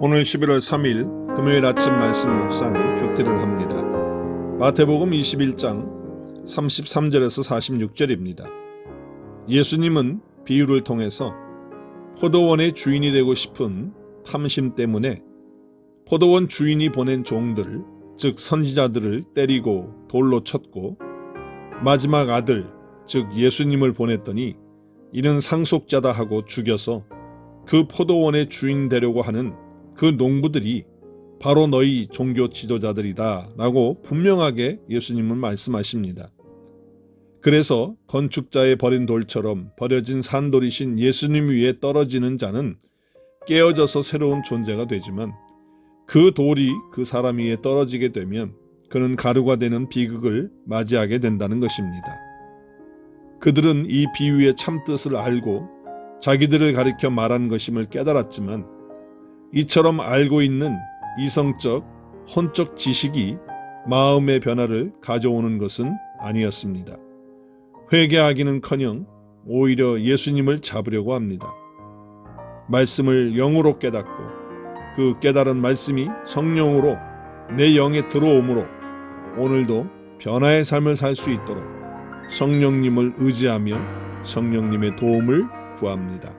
오늘 11월 3일 금요일 아침 말씀 묵상 교태를 합니다. 마태복음 21장 33절에서 46절입니다. 예수님은 비유를 통해서 포도원의 주인이 되고 싶은 탐심 때문에 포도원 주인이 보낸 종들, 즉 선지자들을 때리고 돌로 쳤고 마지막 아들, 즉 예수님을 보냈더니 이는 상속자다 하고 죽여서 그 포도원의 주인 되려고 하는 그 농부들이 바로 너희 종교 지도자들이다 라고 분명하게 예수님은 말씀하십니다. 그래서 건축자의 버린 돌처럼 버려진 산돌이신 예수님 위에 떨어지는 자는 깨어져서 새로운 존재가 되지만 그 돌이 그 사람 위에 떨어지게 되면 그는 가루가 되는 비극을 맞이하게 된다는 것입니다. 그들은 이 비유의 참뜻을 알고 자기들을 가리켜 말한 것임을 깨달았지만 이처럼 알고 있는 이성적, 혼적 지식이 마음의 변화를 가져오는 것은 아니었습니다. 회개하기는커녕 오히려 예수님을 잡으려고 합니다. 말씀을 영으로 깨닫고 그 깨달은 말씀이 성령으로 내 영에 들어오므로 오늘도 변화의 삶을 살 수 있도록 성령님을 의지하며 성령님의 도움을 구합니다.